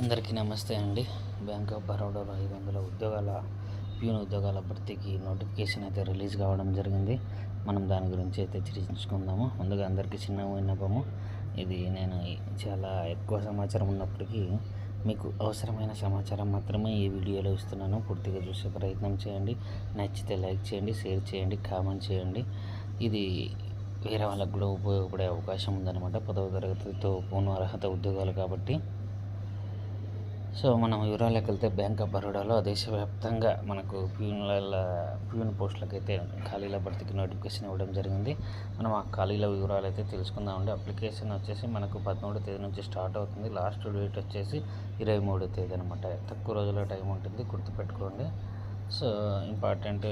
అందరికీ నమస్తే అండి. బ్యాంక్ ఆఫ్ బరోడాలో ఐదు వందల ఉద్యోగాల ప్యూన్ ఉద్యోగాల భర్తీకి నోటిఫికేషన్ అయితే రిలీజ్ కావడం జరిగింది. మనం దాని గురించి అయితే చర్చించుకుందాము. ముందుగా అందరికీ చిన్న విన్నపము. ఇది నేను చాలా ఎక్కువ సమాచారం ఉన్నప్పటికీ మీకు అవసరమైన సమాచారం మాత్రమే ఈ వీడియోలో ఇస్తున్నాను. పూర్తిగా చూసే ప్రయత్నం చేయండి. నచ్చితే లైక్ చేయండి షేర్ చేయండి కామెంట్ చేయండి. ఇది వేరే వాళ్ళకు కూడా ఉపయోగపడే అవకాశం ఉందన్నమాట. పదవ తరగతితో పూర్ణ అర్హత ఉద్యోగాలు కాబట్టి సో మనం వివరాలకు వెళ్తే బ్యాంక్ ఆఫ్ బరోడాలో దేశవ్యాప్తంగా మనకు ప్యూన్ల ప్యూన్ పోస్టులకైతే ఖాళీల భర్తీకి నోటిఫికేషన్ ఇవ్వడం జరిగింది. మనం ఆ ఖాళీల వివరాలు అయితే తెలుసుకుందామండి. అప్లికేషన్ వచ్చేసి మనకు పదమూడో తేదీ నుంచి స్టార్ట్ అవుతుంది. లాస్ట్ డేట్ వచ్చేసి ఇరవై మూడో తేదీ అనమాట తక్కువ రోజుల టైం ఉంటుంది గుర్తుపెట్టుకోండి. So important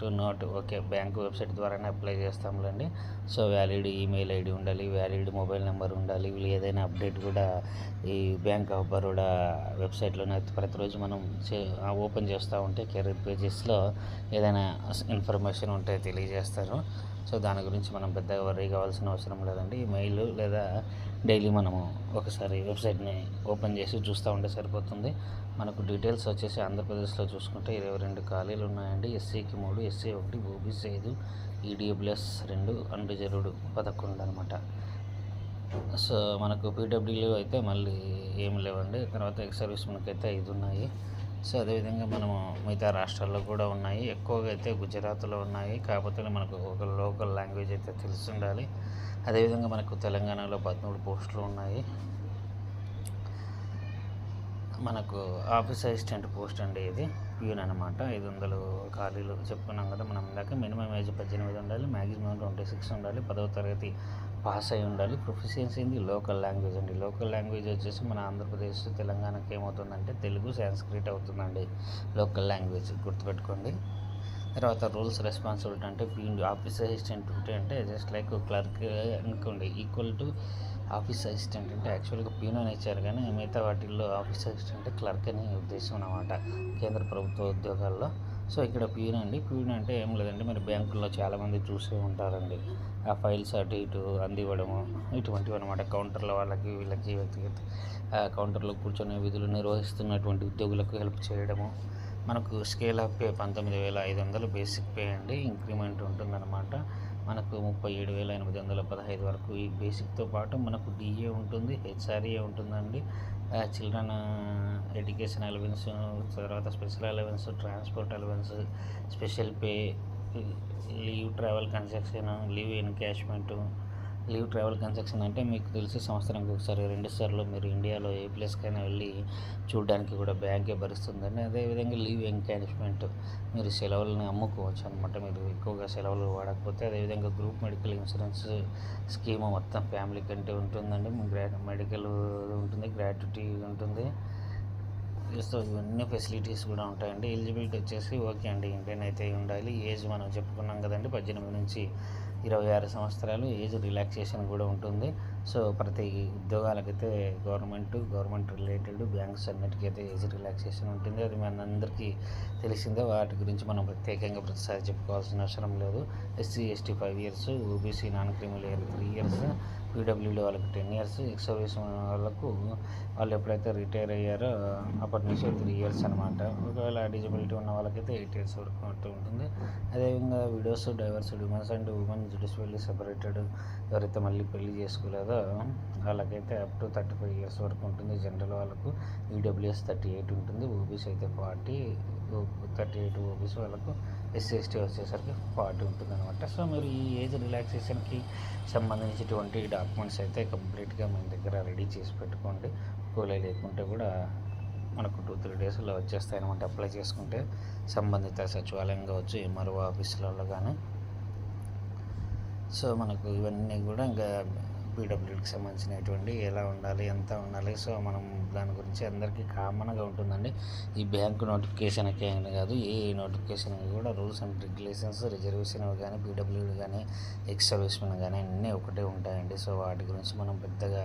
to note. Okay bank website ద్వారానే అప్లై చేస్తాంలేండి. సో వ్యాలిడ్ ఈమెయిల్ ఐడి ఉండాలి వ్యాలిడ్ మొబైల్ నెంబర్ ఉండాలి వీళ్ళు ఏదైనా అప్డేట్ కూడా ఈ బ్యాంక్ ఆఫ్ బరోడా వెబ్సైట్లోనే ప్రతిరోజు మనం చే ఓపెన్ చేస్తూ ఉంటే కెరీర్ పేజెస్లో ఏదైనా ఇన్ఫర్మేషన్ ఉంటే తెలియజేస్తారు. సో దాని గురించి మనం పెద్దగా వర్రీ కావాల్సిన అవసరం లేదండి. మెయిల్ లేదా డైలీ మనము ఒకసారి వెబ్సైట్ని ఓపెన్ చేసి చూస్తూ ఉంటే సరిపోతుంది. మనకు డీటెయిల్స్ వచ్చేసి ఆంధ్రప్రదేశ్లో చూసుకుంటే ఇరవై రెండు ఖాళీలు ఉన్నాయండి. ఎస్సీకి మూడు ఎస్సీ ఒకటి ఓబీసీ ఐదు ఈడీబ్ల్యూఎస్ రెండు అన్రిజర్వ్డ్ పదకొండు అనమాట సో మనకు పీడబ్ల్యూలో అయితే మళ్ళీ ఏం లేవండి. తర్వాత ఎక్స్ సర్వీస్ మనకైతే ఐదు ఉన్నాయి. సో అదేవిధంగా మనము మిగతా రాష్ట్రాల్లో కూడా ఉన్నాయి. ఎక్కువగా అయితే గుజరాత్లో ఉన్నాయి. కాకపోతే మనకు ఒక లోకల్ లాంగ్వేజ్ అయితే తెలిసి ఉండాలి. అదేవిధంగా మనకు తెలంగాణలో పదమూడు పోస్టులు ఉన్నాయి. మనకు ఆఫీస్ అసిస్టెంట్ పోస్ట్ అండి ఇది. ప్యూన్ అనమాట ఐదు వందలు ఖాళీలు చెప్పుకున్నాం కదా మనం ఇందాక. మినిమం ఏజ్ పద్దెనిమిది ఉండాలి మ్యాక్సిమం ట్వంటీ సిక్స్ ఉండాలి పదవ తరగతి పాస్ అయి ఉండాలి. ప్రొఫిషియన్సీ ఇది లోకల్ లాంగ్వేజ్ అండి. లోకల్ లాంగ్వేజ్ వచ్చేసి మన ఆంధ్రప్రదేశ్ తెలంగాణకి ఏమవుతుందంటే తెలుగు సాంస్క్రిట్ అవుతుందండి. లోకల్ లాంగ్వేజ్ గుర్తుపెట్టుకోండి. తర్వాత రూల్స్ రెస్పాన్సిబిలిటీ అంటే బీయింగ్ ఆఫీస్ అసిస్టెంట్ ఉంటే అంటే జస్ట్ లైక్ క్లర్క్ అనుకోండి ఈక్వల్ టు ఆఫీస్ అసిస్టెంట్ అంటే యాక్చువల్గా పీనోని అని ఇచ్చారు కానీ మిగతా వాటిల్లో ఆఫీస్ అసిస్టెంట్ క్లర్క్ అనే ఉద్దేశం అనమాట కేంద్ర ప్రభుత్వ ఉద్యోగాల్లో. సో ఇక్కడ ప్యూన్ అండి. ప్యూన్ అంటే ఏం లేదండి. మీరు బ్యాంకుల్లో చాలామంది చూసే ఉంటారండి. ఆ ఫైల్స్ అటు ఇటు అందివ్వడము ఇటువంటివి అనమాట కౌంటర్ల వాళ్ళకి వీళ్ళకి వ్యక్తిగత కౌంటర్లో కూర్చొని విధులు నిర్వహిస్తున్నటువంటి ఉద్యోగులకు హెల్ప్ చేయడము మనకు స్కేల్ ఆఫ్ పే పంతొమ్మిది వేల ఐదు వందలు బేసిక్ పే అండి ఇంక్రిమెంట్ ఉంటుందన్నమాట. మనకు ముప్పై ఏడు వేల ఎనిమిది వందల పదహైదు వరకు ఈ బేసిక్తో పాటు మనకు డిఏ ఉంటుంది హెచ్ఆర్ఏ ఉంటుందండి. చిల్డ్రన్ ఎడ్యుకేషన్ అలవెన్స్ తర్వాత special allowance transport allowance special pay leave travel concession leave encashment leave travel concession అంటే మీకు తెలిసి సంవత్సరానికి ఒకసారి రెండు సార్లు మీరు ఇండియాలో ఏ ప్లేస్కైనా వెళ్ళి చూడడానికి కూడా బ్యాంకే భరిస్తుందండి. అదేవిధంగా లీవ్ ఎన్కాష్మెంట్ మీరు సెలవులను అమ్ముకోవచ్చు అనమాట మీరు ఎక్కువగా సెలవులు వాడకపోతే అదేవిధంగా గ్రూప్ మెడికల్ ఇన్సూరెన్స్ స్కీమ్ మొత్తం ఫ్యామిలీ కంటే ఉంటుందండి. గ్రా మెడికల్ ఉంటుంది గ్రాట్యుటీ ఉంటుంది. సో ఇవన్నీ ఫెసిలిటీస్ కూడా ఉంటాయండి. ఎలిజిబిలిటీ వచ్చేసి ఓకే అండి. ఇంకేనైతే అయితే ఉండాలి. ఏజ్ మనం చెప్పుకున్నాం కదండి పద్దెనిమిది నుంచి ఇరవై ఆరు సంవత్సరాలు ఏజ్ రిలాక్సేషన్ కూడా ఉంటుంది. సో ప్రతి ఉద్యోగాలకైతే గవర్నమెంట్ గవర్నమెంట్ రిలేటెడ్ బ్యాంక్స్ అన్నిటికైతే ఏజ్ రిలాక్సేషన్ ఉంటుంది. అది మనందరికీ తెలిసిందే. వాటి గురించి మనం ప్రత్యేకంగా ప్రతిసారి చెప్పుకోవాల్సిన అవసరం లేదు. SC ST five years OBC non criminal three years PWD వాళ్ళకి టెన్ ఇయర్స్ ఎక్స్ సర్వీస్ వాళ్ళకు వాళ్ళు ఎప్పుడైతే రిటైర్ అయ్యారో అప్పటి నుంచి త్రీ ఇయర్స్ అనమాట ఒకవేళ డిజబిలిటీ ఉన్న వాళ్ళకైతే ఎయిట్ ఇయర్స్ వరకు ఉంటూ ఉంటుంది. అదేవిధంగా widows divorce women's and women judicially separated ఎవరైతే మళ్ళీ పెళ్ళి చేసుకోలేదో వాళ్ళకైతే up to thirty five years వరకు ఉంటుంది జనరల్ వాళ్ళకు. ఈడబ్ల్యూఎస్ థర్టీ ఎయిట్ ఉంటుంది. ఓబీసీ అయితే ఫార్టీ థర్టీ ఎయిట్ ఓబీసీ వాళ్ళకు ఎస్సీ ఎస్టీ వచ్చేసరికి ఫార్టీ ఉంటుందన్నమాట. సో మీరు ఈ ఏజ్ రిలాక్సేషన్కి సంబంధించినటువంటి డాక్యుమెంట్స్ అయితే కంప్లీట్గా మీ దగ్గర రెడీ చేసి పెట్టుకోండి. కూలీ లేకుంటే కూడా మనకు టూ త్రీ డేస్లో వచ్చేస్తాయి అనమాట అప్లై చేసుకుంటే సంబంధిత సచివాలయం కావచ్చు ఎంఆర్ఓ ఆఫీసులలో కానీ సో మనకు ఇవన్నీ కూడా ఇంకా పీడబ్ల్యూడికి సంబంధించినటువంటి ఎలా ఉండాలి ఎంత ఉండాలి. సో మనం దాని గురించి అందరికీ కామన్గా ఉంటుందండి. ఈ బ్యాంకు నోటిఫికేషన్కి అని కాదు ఏ నోటిఫికేషన్ కూడా రూల్స్ అండ్ రెగ్యులేషన్స్ రిజర్వేషన్ కానీ పీడబ్ల్యూడి కానీ ఎక్స్ సర్వీస్మెన్ కానీ అన్నీ ఒకటే ఉంటాయండి. సో వాటి గురించి మనం పెద్దగా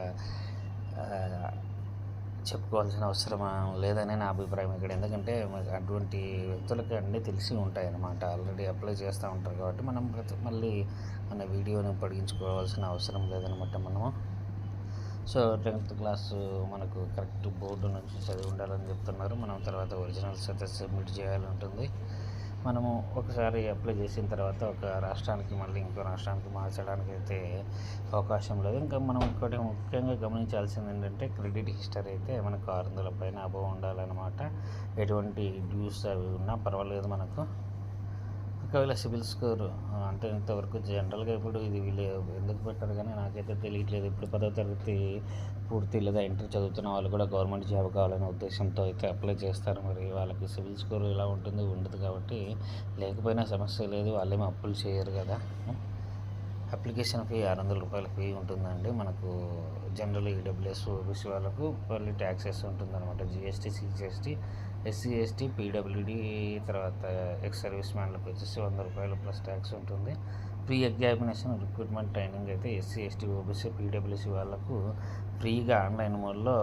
చెప్పుకోవాల్సిన అవసరం లేదని నా అభిప్రాయం ఇక్కడ. ఎందుకంటే మనకి అటువంటి వ్యక్తులకి అన్నీ తెలిసి ఉంటాయి అన్నమాట ఆల్రెడీ అప్లై చేస్తూ ఉంటారు కాబట్టి మనం ప్రతి మళ్ళీ మన వీడియోని పడిగించుకోవాల్సిన అవసరం లేదనమాట మనము. సో టెన్త్ క్లాస్ మనకు కరెక్ట్ బోర్డు నుంచి చదివి ఉండాలని చెప్తున్నారు. మనం తర్వాత ఒరిజినల్స్ అయితే సబ్మిట్ చేయాలి ఉంటుంది. మనము ఒకసారి అప్లై చేసిన తర్వాత ఒక రాష్ట్రానికి మళ్ళీ ఇంకో రాష్ట్రానికి మార్చడానికి అయితే అవకాశం లేదు. ఇంకా మనం ఇంకోటి ముఖ్యంగా గమనించాల్సింది ఏంటంటే క్రెడిట్ హిస్టరీ అయితే మనకు ఆరు వందల పైన అబవ్ ఉండాలన్నమాట. ఎటువంటి డ్యూస్ అవి ఉన్నా పర్వాలేదు మనకు. ఒకవేళ సిబిల్ స్కోర్. అంటే ఇంతవరకు జనరల్గా ఇప్పుడు ఇది వీళ్ళు ఎందుకు పెట్టారు కానీ నాకైతే తెలియట్లేదు. ఇప్పుడు పదో తరగతి పూర్తి లేదా ఇంటర్ చదువుతున్న వాళ్ళు కూడా గవర్నమెంట్ జాబ్ కావాలనే ఉద్దేశంతో అయితే అప్లై చేస్తారు. మరి వాళ్ళకి సిబిల్ స్కోర్ ఇలా ఉంటుంది ఉండదు కాబట్టి లేకపోయినా సమస్య లేదు. వాళ్ళేమో అప్పులు చేయరు కదా. అప్లికేషన్ ఫీ ఆరు వందల రూపాయల ఫీ ఉంటుందండి మనకు జనరల్ ఈడబ్ల్యూఎస్ ఓబీసీ వాళ్ళకు మళ్ళీ ట్యాక్సెస్ ఉంటుందన్నమాట. GST CGST SC ST PWD తర్వాత ఎక్స్ సర్వీస్ మ్యాన్లకు వచ్చేసి వంద రూపాయలు ప్లస్ ట్యాక్స్ ఉంటుంది. ప్రీ ఎగ్జామినేషన్ రిక్రూట్మెంట్ ట్రైనింగ్ అయితే ఎస్సీ ఎస్టీ ఓబీసీ పీడబ్ల్యూసీ వాళ్ళకు ఫ్రీగా ఆన్లైన్ మోడ్లో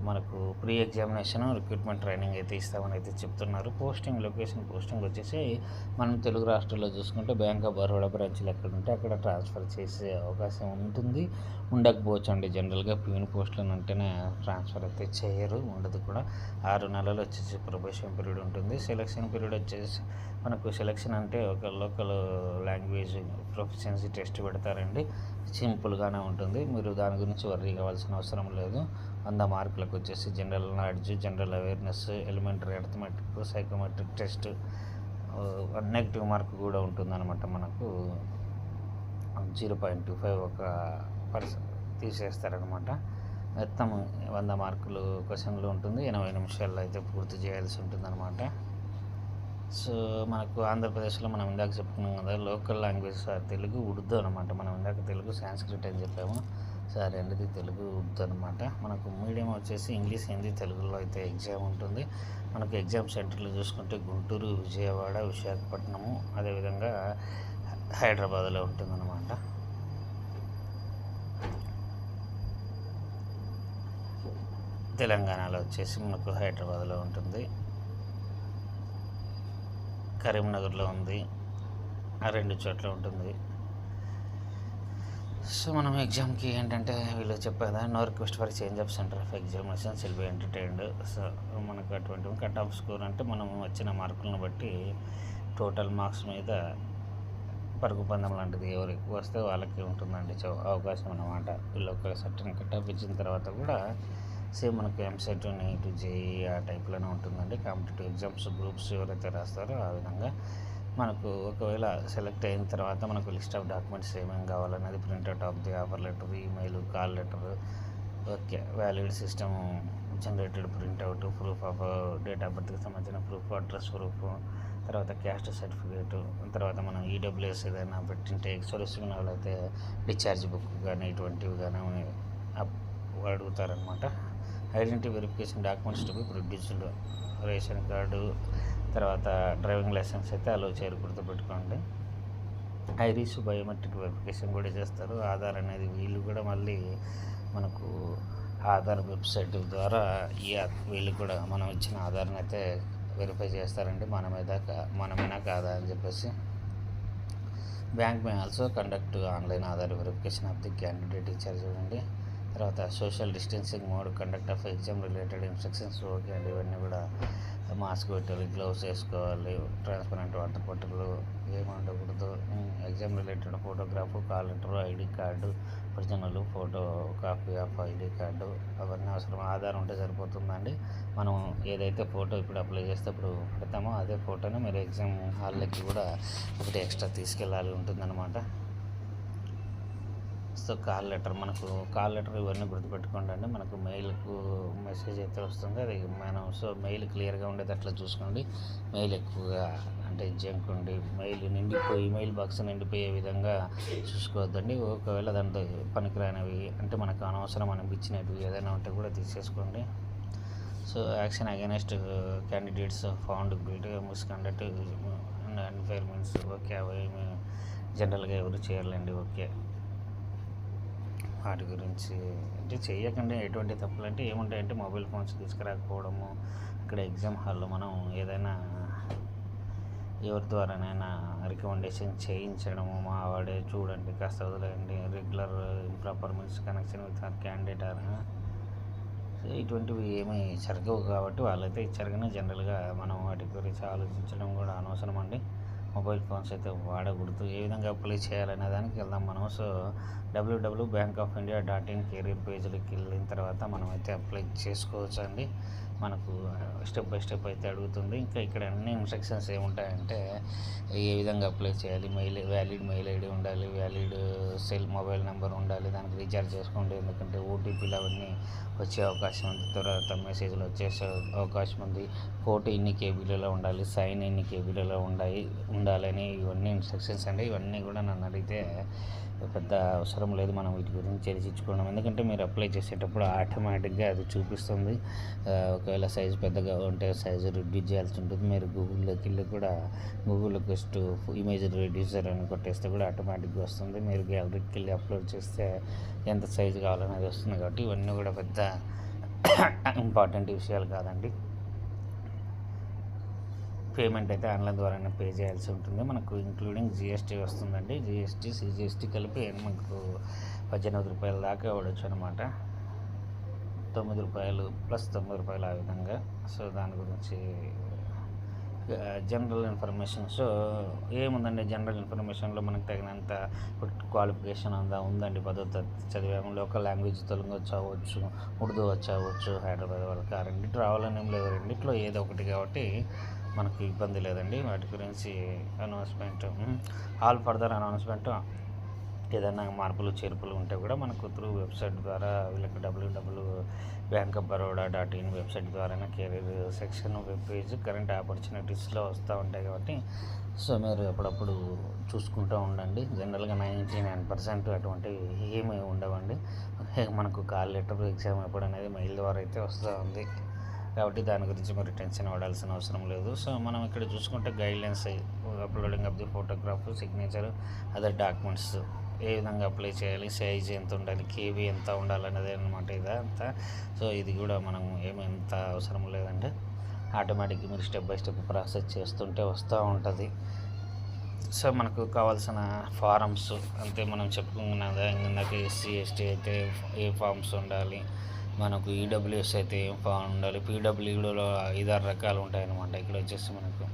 మనకు ప్రీ ఎగ్జామినేషన్ రిక్రూట్మెంట్ ట్రైనింగ్ అయితే ఇస్తామని అయితే చెప్తున్నారు. పోస్టింగ్ లొకేషన్ పోస్టింగ్ వచ్చేసి మనం తెలుగు రాష్ట్రాల్లో చూసుకుంటే బ్యాంక్ ఆఫ్ బరోడా బ్రాంచ్లు ఎక్కడ ఉంటే అక్కడ ట్రాన్స్ఫర్ చేసే అవకాశం ఉంటుంది. ఉండకపోవచ్చు అండి జనరల్గా ప్యూన్ పోస్టులను అంటేనే ట్రాన్స్ఫర్ అయితే చేయరు ఉండదు కూడా. ఆరు నెలలు వచ్చేసి ప్రొబేషన్ పీరియడ్ ఉంటుంది. సెలక్షన్ పీరియడ్ వచ్చేసి మనకు సెలక్షన్ అంటే ఒక లోకల్ లాంగ్వేజ్ ప్రొఫిషియన్సీ టెస్ట్ పెడతారండి. సింపుల్గానే ఉంటుంది. మీరు దాని గురించి వర్రీ కావాల్సిన అవసరం లేదు. వంద మార్కులకు వచ్చేసి general knowledge general awareness elementary arithmetic psychometric test negative mark కూడా ఉంటుందన్నమాట మనకు. జీరో పాయింట్ టూ ఫైవ్ ఒక పర్సెంట్ తీసేస్తారనమాట మొత్తం వంద మార్కులు క్వశ్చన్లు ఉంటుంది. ఎనభై నిమిషాల్లో అయితే పూర్తి చేయాల్సి ఉంటుందన్నమాట. సో మనకు ఆంధ్రప్రదేశ్లో మనం ఇందాక చెప్పుకున్నాం కదా లోకల్ లాంగ్వేజ్ తెలుగు ఉర్దూ అనమాట మనం ఇందాక తెలుగు సాంస్క్రిట్ అని చెప్పాము. సార్ రెండుది తెలుగు ఉర్దూ అనమాట మనకు మీడియం వచ్చేసి ఇంగ్లీష్ హిందీ తెలుగులో అయితే ఎగ్జామ్ ఉంటుంది. మనకు ఎగ్జామ్ సెంటర్లు చూసుకుంటే గుంటూరు విజయవాడ విశాఖపట్నము అదేవిధంగా హైదరాబాద్లో ఉంటుందన్నమాట. తెలంగాణలో వచ్చేసి మనకు హైదరాబాద్లో ఉంటుంది. కరీంనగర్లో ఉంది. ఆ రెండు చోట్ల ఉంటుంది. సో మనం ఎగ్జామ్కి ఏంటంటే వీళ్ళు చెప్పేదా? No request for change of centre of examination shall be entertained. So మనకు అటువంటి కట్ ఆఫ్ స్కోర్ అంటే మనం వచ్చిన మార్కులను బట్టి టోటల్ మార్క్స్ మీద పరుగు పందం లాంటిది ఎవరు ఎక్కువ వస్తే వాళ్ళకి ఉంటుందండి. అవకాశం అన్నమాట. వీళ్ళు ఒక సర్టన్ కట్ ఆఫ్ ఇచ్చిన తర్వాత కూడా సేమ్ మనకు ఎంసెట్ నైట్ జేఈ ఆ టైప్లోనే ఉంటుందండి. కాంపిటేటివ్ ఎగ్జామ్స్ గ్రూప్స్ ఎవరైతే రాస్తారో ఆ విధంగా మనకు ఒకవేళ సెలెక్ట్ అయిన తర్వాత మనకు లిస్ట్ ఆఫ్ డాక్యుమెంట్స్ ఏమేమి కావాలన్నది printout of the offer letter email call letter. Okay valid system generated printout proof of date of బర్త్కి సంబంధించిన ప్రూఫ్ అడ్రస్ ప్రూఫ్ తర్వాత క్యాస్ట్ సర్టిఫికేట్ తర్వాత మనం ఈడబ్ల్యూఎస్ ఏదైనా పెట్టింటే సొలిసిన అయితే డిశ్చార్జ్ బుక్ కానీ ఇటువంటివి కానీ అడుగుతారనమాట identity verification documents to be produced ration card తర్వాత డ్రైవింగ్ లైసెన్స్ అయితే అలో చేయరు గుర్తుపెట్టుకోండి. ఐరిస్ బయోమెట్రిక్ వెరిఫికేషన్ కూడా చేస్తారు. ఆధార్ అనేది వీళ్ళు కూడా మళ్ళీ మనకు ఆధార్ వెబ్సైట్ ద్వారా ఈ వీళ్ళు కూడా మనం ఇచ్చిన ఆధార్ని అయితే వెరిఫై చేస్తారండి. మన మీద మనమైనా కాదా అని చెప్పేసి. Bank may also conduct online Aadhaar verification of the candidate ఇచ్చారు చూడండి. తర్వాత social distancing mode conduct of exam related instructions okay అండి. ఇవన్నీ కూడా మాస్క్ పెట్టాలి గ్లౌస్ వేసుకోవాలి ట్రాన్స్పరెంట్ వాటర్ బాటిల్ ఏమి ఉండకూడదు. Exam related photograph call letter ID card original photo copy of ID card అవన్నీ అవసరం. ఆధార్ ఉంటే సరిపోతుందండి. మనం ఏదైతే ఫోటో ఇప్పుడు అప్లై చేస్తే ఇప్పుడు పెడతామో అదే ఫోటోని మీరు ఎగ్జామ్ హాల్లోకి కూడా ఒకటి ఎక్స్ట్రా తీసుకెళ్ళాలి ఉంటుందన్నమాట. సో కాల్ లెటర్ మనకు కాల్ లెటర్ ఇవన్నీ గుర్తుపెట్టుకోండి అండి. మనకు మెయిల్కు మెసేజ్ అయితే వస్తుంది. అది మనం సో మెయిల్ క్లియర్గా ఉండేది అట్లా చూసుకోండి. మెయిల్ ఎక్కువగా అంటే జంక్ ఉండి మెయిల్ నిండిపోయి మెయిల్ బాక్స్ నిండిపోయే విధంగా చూసుకోవద్దండి. ఒకవేళ దాంట్లో పనికిరానివి అంటే మనకు అనవసరం అనిపించినవి ఏదైనా ఉంటే కూడా తీసేసుకోండి. So action against candidates found guilt misconduct unfairments okay అవి జనరల్గా ఎవరు చేయాలండి ఓకే వాటి గురించి అంటే చేయకుండా. ఎటువంటి తప్పులు అంటే ఏముంటాయంటే మొబైల్ ఫోన్స్ తీసుకురాకపోవడము. ఇక్కడ ఎగ్జామ్ హాల్లో మనం ఏదైనా ఎవరి ద్వారానైనా రికమెండేషన్ చేయించడము. మా వాడే చూడండి కాస్త వదిలేయండి. Regular improper means connection with or candidate or ఇటువంటివి ఏమీ జరగవు కాబట్టి వాళ్ళైతే ఇచ్చారు కానీ జనరల్గా మనం వాటి గురించి ఆలోచించడం కూడా అనవసరం అండి మొబైల్ ఫోన్స్ అయితే వాడకూడదు. ఏ విధంగా అప్లై చేయాలనే దానికి వెళ్దాం మనం so WWW bank of India dot in career పేజ్లోకి వెళ్ళిన తర్వాత మనం అయితే అప్లై చేసుకోవచ్చు అండి మనకు స్టెప్ బై స్టెప్ అయితే అడుగుతుంది. ఇంకా ఇక్కడ అన్ని ఇన్స్ట్రక్షన్స్ ఏముంటాయంటే ఏ విధంగా అప్లై చేయాలి మెయిల్ వ్యాలిడ్ మెయిల్ ఐడి ఉండాలి వ్యాలిడ్ సెల్ మొబైల్ నెంబర్ ఉండాలి దానికి రీఛార్జ్ చేసుకోండి. ఎందుకంటే ఓటీపీలు అవన్నీ వచ్చే అవకాశం ఉంది. తర్వాత మెసేజ్లు వచ్చే అవకాశం ఉంది. ఫోటో ఇన్ని కేబీలలో ఉండాలి సైన్ ఇన్ని కేబీలలో ఉండాలి ఉండాలని ఇవన్నీ ఇన్స్ట్రక్షన్స్ అండి. ఇవన్నీ కూడా నన్ను అడిగితే పెద్ద అవసరం లేదు. మనం వీటి గురించి చర్చించుకోవడం ఎందుకంటే మీరు అప్లై చేసేటప్పుడు ఆటోమేటిక్గా అది చూపిస్తుంది. ఒకవేళ సైజు పెద్దగా ఉంటే సైజు రిడ్యూస్ చేయాల్సి ఉంటుంది. మీరు గూగుల్లోకి వెళ్ళి కూడా గూగుల్లో జస్ట్ ఇమేజ్ రిడ్యూసర్ అని కొట్టేస్తే కూడా ఆటోమేటిక్గా వస్తుంది. మీరు గ్యాలరీకి వెళ్ళి అప్లోడ్ చేస్తే ఎంత సైజు కావాలనేది వస్తుంది. కాబట్టి ఇవన్నీ కూడా పెద్ద ఇంపార్టెంట్ విషయాలు కాదండి. పేమెంట్ అయితే ఆన్లైన్ ద్వారానే పే చేయాల్సి ఉంటుంది. మనకు ఇంక్లూడింగ్ జిఎస్టీ వస్తుందండి. జిఎస్టీ సిజిఎస్టీ కలిపి మనకు పద్దెనిమిది రూపాయల దాకా ఇవ్వడచ్చు అనమాట తొమ్మిది రూపాయలు ప్లస్ తొమ్మిది రూపాయలు ఆ విధంగా. సో దాని గురించి జనరల్ ఇన్ఫర్మేషన్ సో ఏముందండి జనరల్ ఇన్ఫర్మేషన్లో మనకు తగినంత క్వాలిఫికేషన్ అంతా ఉందండి పదో తరగతి చదివాము లోకల్ లాంగ్వేజ్ తెలుగు వచ్చావచ్చు ఉర్దూ వచ్చావచ్చు హైదరాబాద్ వాళ్ళకి ఆ రెండింటి రావాలని ఏం లేదు. రెండిట్లో ఏదో ఒకటి కాబట్టి మనకు ఇబ్బంది లేదండి. వాటి గురించి అనౌన్స్మెంట్ ఆల్ ఫర్దర్ అనౌన్స్మెంట్ ఏదైనా మార్పులు చేర్పులు ఉంటే కూడా మనకు త్రూ వెబ్సైట్ ద్వారా వీళ్ళకి WWW bank of Baroda dot in website ద్వారా career section web page current ఆపర్చునిటీస్లో వస్తూ ఉంటాయి కాబట్టి సో మీరు అప్పుడప్పుడు చూసుకుంటూ ఉండండి. జనరల్గా నైంటీ నైన్ పర్సెంట్ అటువంటివి ఏమీ ఉండవండి. మనకు కాల్ లెటర్ ఎగ్జామ్ ఎప్పుడు అనేది మెయిల్ ద్వారా అయితే వస్తూ ఉంది. కాబట్టి దాని గురించి మీరు టెన్షన్ పడాల్సిన అవసరం లేదు. సో మనం ఇక్కడ చూసుకుంటే guidelines uploading of the photograph signature other documents ఏ విధంగా అప్లై చేయాలి సైజ్ ఎంత ఉండాలి కేవీ ఎంత ఉండాలి అనేది అనమాట ఇదంతా. సో ఇది కూడా మనం ఏమెంత అవసరం లేదండి. ఆటోమేటిక్గా మీరు స్టెప్ బై స్టెప్ ప్రాసెస్ చేస్తుంటే వస్తూ ఉంటుంది. సో మనకు కావాల్సిన ఫారమ్స్ అంతే మనం చెప్పుకున్నదా ఇందాక ఎస్సీ ఎస్టీ అయితే ఏ ఫామ్స్ ఉండాలి మనకు ఈడబ్ల్యూఎస్ అయితే ఏం ఉండాలి. పీడబ్ల్యూడీలో ఐదారు రకాలు ఉంటాయన్నమాట. ఇక్కడ వచ్చేసి మనకు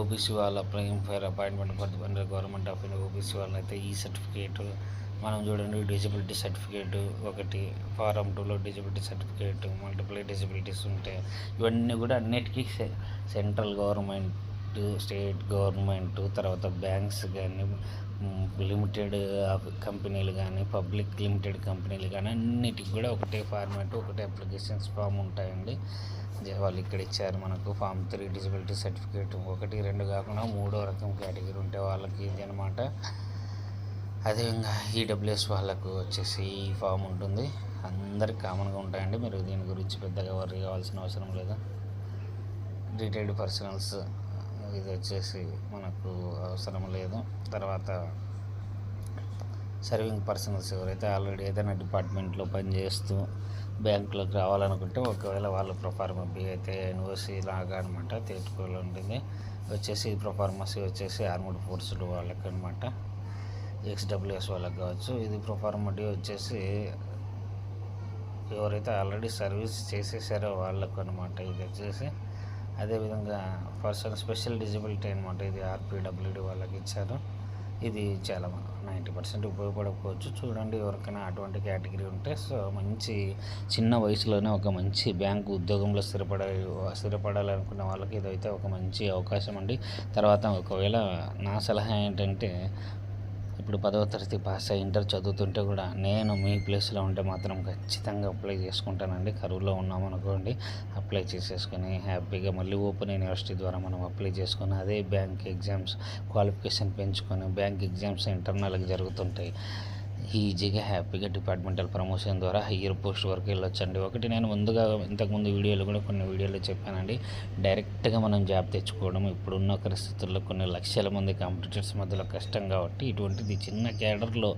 ఓబీసీ వాళ్ళ applying for appointment for government of India OBC వాళ్ళైతే e ఈ సర్టిఫికేట్ మనం చూడండి డిజబిలిటీ సర్టిఫికేట్ ఒకటి ఫారం టూలో డిజబిలిటీ సర్టిఫికేట్ మల్టిపుల్ డిజబిలిటీస్ ఉంటాయి ఇవన్నీ కూడా అన్నిటికీ సెంట్రల్ గవర్నమెంట్ స్టేట్ గవర్నమెంట్ తర్వాత బ్యాంక్స్ కానీ లిమిటెడ్ కంపెనీలు కానీ పబ్లిక్ లిమిటెడ్ కంపెనీలు కానీ అన్నిటికి కూడా ఒకటే ఫార్మాట్ ఒకటే అప్లికేషన్స్ ఫామ్ ఉంటాయండి. వాళ్ళు ఇక్కడ ఇచ్చారు మనకు ఫామ్ త్రీ డిజిబిలిటీ సర్టిఫికేట్ ఒకటి రెండు కాకుండా మూడో రకం కేటగిరీ ఉంటే వాళ్ళకి ఇది అనమాట అదేవిధంగా ఈడబ్ల్యూఎస్ వాళ్ళకు వచ్చేసి ఈ ఫామ్ ఉంటుంది. అందరికి కామన్గా ఉంటాయండి. మీరు దీని గురించి పెద్దగా వర్రీ కావాల్సిన అవసరం లేదు. డీటెయిల్డ్ పర్సనల్స్ ఇది వచ్చేసి మనకు అవసరం లేదు. తర్వాత సర్వింగ్ పర్సనల్స్ ఎవరైతే ఆల్రెడీ ఏదైనా డిపార్ట్మెంట్లో పనిచేస్తూ బ్యాంకులోకి రావాలనుకుంటే ఒకవేళ వాళ్ళ ప్రొఫార్మబీ అయితే ఎన్ఓసి లాగా అనమాట తేటుకోలో ఉంటుంది. వచ్చేసి ప్రొఫార్మసీ వచ్చేసి ఆర్మడ్ ఫోర్సులు వాళ్ళకి అనమాట ఎక్స్డబ్ల్యూఎస్ వాళ్ళకి కావచ్చు. ఇది ప్రొఫార్మటీ వచ్చేసి ఎవరైతే ఆల్రెడీ సర్వీస్ చేసేసారో వాళ్ళకు అనమాట ఇది వచ్చేసి అదేవిధంగా పర్సన్ స్పెషల్ డిజబిలిటీ అనమాట ఇది ఆర్పీడబ్ల్యూడి వాళ్ళకి ఇచ్చారు. ఇది చాలా నైంటీ పర్సెంట్ ఉపయోగపడకపోవచ్చు. చూడండి ఎవరికైనా అటువంటి కేటగిరీ ఉంటే సో మంచి చిన్న వయసులోనే ఒక మంచి బ్యాంకు ఉద్యోగంలో స్థిరపడ స్థిరపడాలనుకున్న వాళ్ళకి ఇదైతే ఒక మంచి అవకాశం అండి. తర్వాత ఒకవేళ నా సలహా ఏంటంటే ఇప్పుడు పదవ తరగతి పాస్ అయ్యి ఇంటర్ చదువుతుంటే కూడా నేను మీ ప్లేస్లో ఉంటే మాత్రం ఖచ్చితంగా అప్లై చేసుకుంటానండి. కరువులో ఉన్నాం అనుకోండి అప్లై చేసేసుకొని హ్యాపీగా మళ్ళీ ఓపెన్ యూనివర్సిటీ ద్వారా మనం అప్లై చేసుకొని అదే బ్యాంక్ ఎగ్జామ్స్ క్వాలిఫికేషన్ పెంచుకొని బ్యాంక్ ఎగ్జామ్స్ ఇంటర్నల్గా జరుగుతుంటాయి. ఈజీగా హ్యాపీగా డిపార్ట్మెంటల్ ప్రమోషన్ ద్వారా హయ్యర్ పోస్ట్ వరకు వెళ్ళొచ్చండి. ఒకటి నేను ముందుగా ఇంతకుముందు వీడియోలు కూడా కొన్ని వీడియోలు చెప్పానండి. డైరెక్ట్గా మనం జాబ్ తెచ్చుకోవడం ఇప్పుడున్న పరిస్థితుల్లో కొన్ని లక్షల మంది కాంపిటీటర్స్ మధ్యలో కష్టం కాబట్టి ఇటువంటిది చిన్న క్యాడర్లో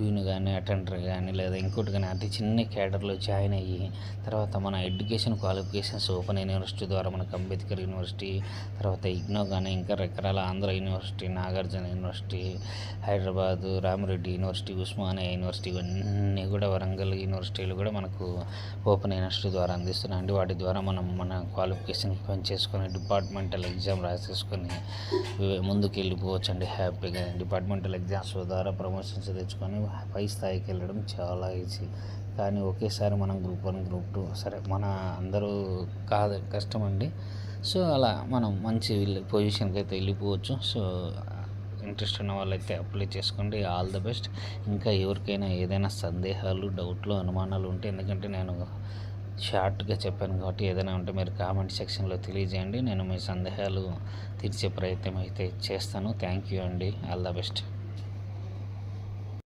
ప్యూన్ కానీ అటెండర్ కానీ లేదా ఇంకోటి కానీ అతి చిన్న క్యాడర్లో జాయిన్ అయ్యి తర్వాత మన ఎడ్యుకేషన్ క్వాలిఫికేషన్స్ ఓపెన్ యూనివర్సిటీ ద్వారా మనకు అంబేద్కర్ యూనివర్సిటీ తర్వాత ఇగ్నో కానీ ఇంకా రకరకాల Andhra university Nagarjuna university Hyderabad Ramireddy university Osmania university ఇవన్నీ కూడా వరంగల్ యూనివర్సిటీలు కూడా మనకు ఓపెన్ యూనివర్సిటీ ద్వారా అందిస్తున్నాయండి వాటి ద్వారా మనం మన క్వాలిఫికేషన్ పనిచేసుకొని డిపార్ట్మెంటల్ ఎగ్జామ్ రాసేసుకొని ముందుకు వెళ్ళిపోవచ్చండి హ్యాపీగా డిపార్ట్మెంటల్ ఎగ్జామ్స్ ద్వారా ప్రమోషన్స్ తెచ్చుకొని పై స్థాయికి వెళ్ళడం చాలా ఈజీ. కానీ ఒకేసారి మనం గ్రూప్ వన్ గ్రూప్ టూ సరే మన అందరూ కాదు కష్టం అండి. సో అలా మనం మంచి పొజిషన్కి అయితే వెళ్ళిపోవచ్చు. సో ఇంట్రెస్ట్ ఉన్న వాళ్ళైతే అప్లై చేసుకోండి. All the best. ఇంకా ఎవరికైనా ఏదైనా సందేహాలు డౌట్లు అనుమానాలు ఉంటే ఎందుకంటే నేను షార్ట్గా చెప్పాను కాబట్టి ఏదైనా ఉంటే మీరు కామెంట్ సెక్షన్లో తెలియజేయండి. నేను మీ సందేహాలు తీర్చే ప్రయత్నం అయితే చేస్తాను. థ్యాంక్ యూ అండి. All the best.